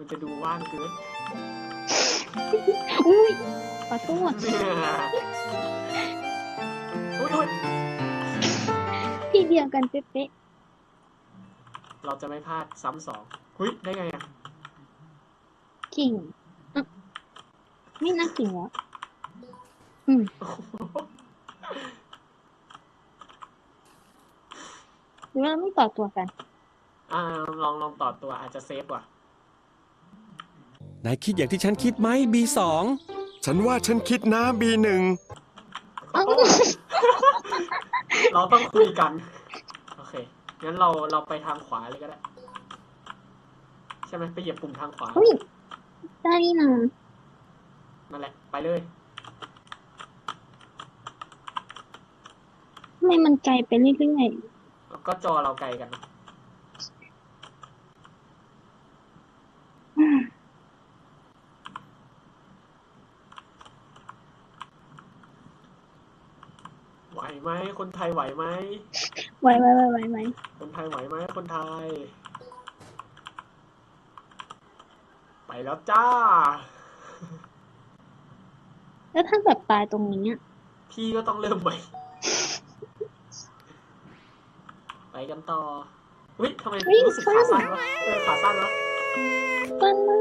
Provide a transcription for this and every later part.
มันจะดูว่างเกินอุ้ยขอโทษอุ้ยอุ้ยที่เดียวกันเป๊ะเราจะไม่พลาดซ้ำสองหุ้ยได้ไงอะๆกิ่งอะไม่น่ากิ่งแล้วอืมหรือว่าเราไม่ต่อตัวกัน อ่าลองลองต่อตัวอาจจะเซฟกว่า นายคิดอย่างที่ฉันคิดไหม B2 ฉันว่าฉันคิดนะ B1 เอ้าเราต้องคุยกัน โอเค งั้นเราเราไปทางขวาเลยก็ได้ ใช่ไหมไปเหยียบปุ่มทางขวา อุ้ยได้นี่นะนั่นแหละ ไปเลย ทำไมมันไกลไปเรื่อยแล้วก็จอเราไกลกัน ไหวไหมคนไทยไหวไหมๆไหวไหวไหวไหวไหวคนไทยไหวไหมคนไทย ไปแล้วจ้า แล้วถ้าแบบตายตรงนี้อะพี่ก็ต้องเริ่มใหม่ ไปกันต่อวิทำไมรู้สึกขาสั้นวะเออขาสั้นวะปั้นมาก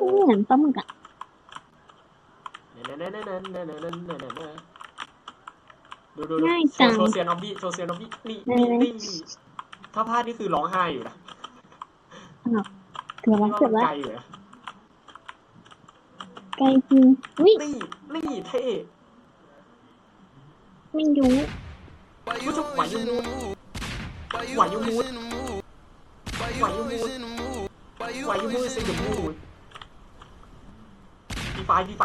อุ้ยเหมือนปลาหมึกอะ ดูดูง่ายโชจัง โชว์เซียนออบบี้โชว์เซียนออบบี้นี่นี่นี่ถ้าพลาดนี่คือร้องไห้อยู่นะเกือบแล้วเกือบแล้วไกลอยู่นะไกลจริงอุ้ยนี่นี่เท่ไม่รู้ผู้ชมหวายูมูดหวายูมูดหวายูมูดหวายูมูดสิยูมูดฟีไฟฟีไฟฟีไฟ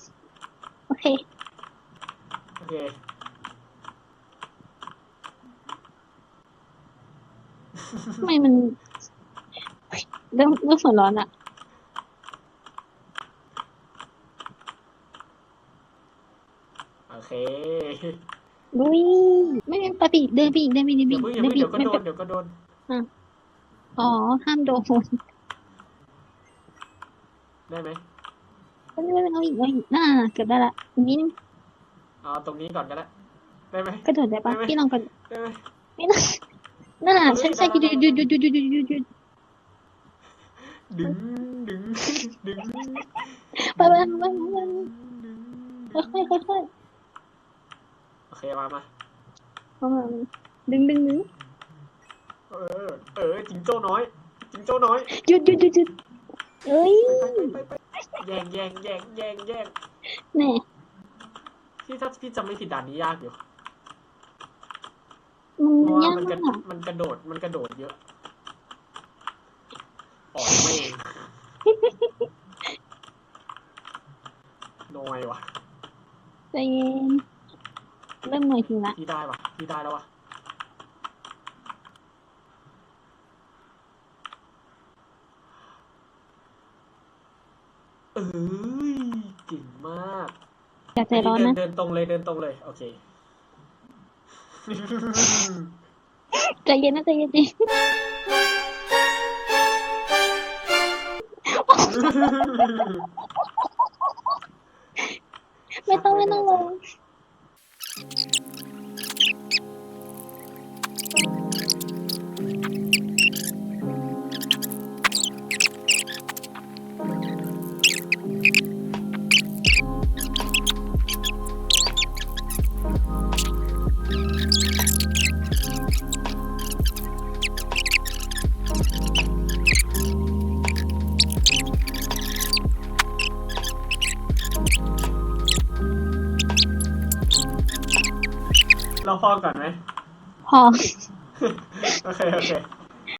เคทำไมมันเริ่มเริ่มหัวร้อนอะโอเคดุยไม่เป็นปกติเดินไปอีกเดินไปอีกเดินไปเดี๋ยวอีกเพิ่งอย่าเดินเพิ่งไปเดี๋อียวกก็โดนเดี๋ยวก็โดนอ๋อ ห้ามโดนได้ไหมไม่ไม่ไม่เอาอีกเอาอีกน่าเกือบได้ละอีกนิดนึง เอาตรงนี้ก่อนก็ได้ได้ไหม กระโดดได้ปะได้ไหม พี่ลองกระโดดได้ไหม ไม่ได้น่าใช่ใช่หยุดหยุดหยุดหยุดหยุดหยุดหยุดหยุดดึงดึงดึงไปไปไปไปค่อยค่อยค่อยค่อยโอเคมามาประมาณดึงดึงดึงเออ เออจิงโจ้น้อยจิงโจ้น้อยหยุดหยุดหยุดหยุดเอ้ยไปไปไปไปแย่งแย่งแย่งแย่งแย่งแน่ พี่ถ้าพี่จำไม่ผิดด่านนี้ยากอยู่มันเพราะว่ายากมันกระมากมันกระโดดมันกระโดดเยอะอ่อนไม่เองน้อยวะใจเย็นเริ่มเหนื่อยทีละพี่ได้วะพี่ได้แล้ววะเอ้ยเก่งมาก อย่าใจร้อนเดินะ เดินตรงเลยเดินตรงเลยโอเคใจเย็นนะใจเย็นจริงไม่ต้องไม่ต้องลง เราพอก่อนไหมพอ โอเค โอเค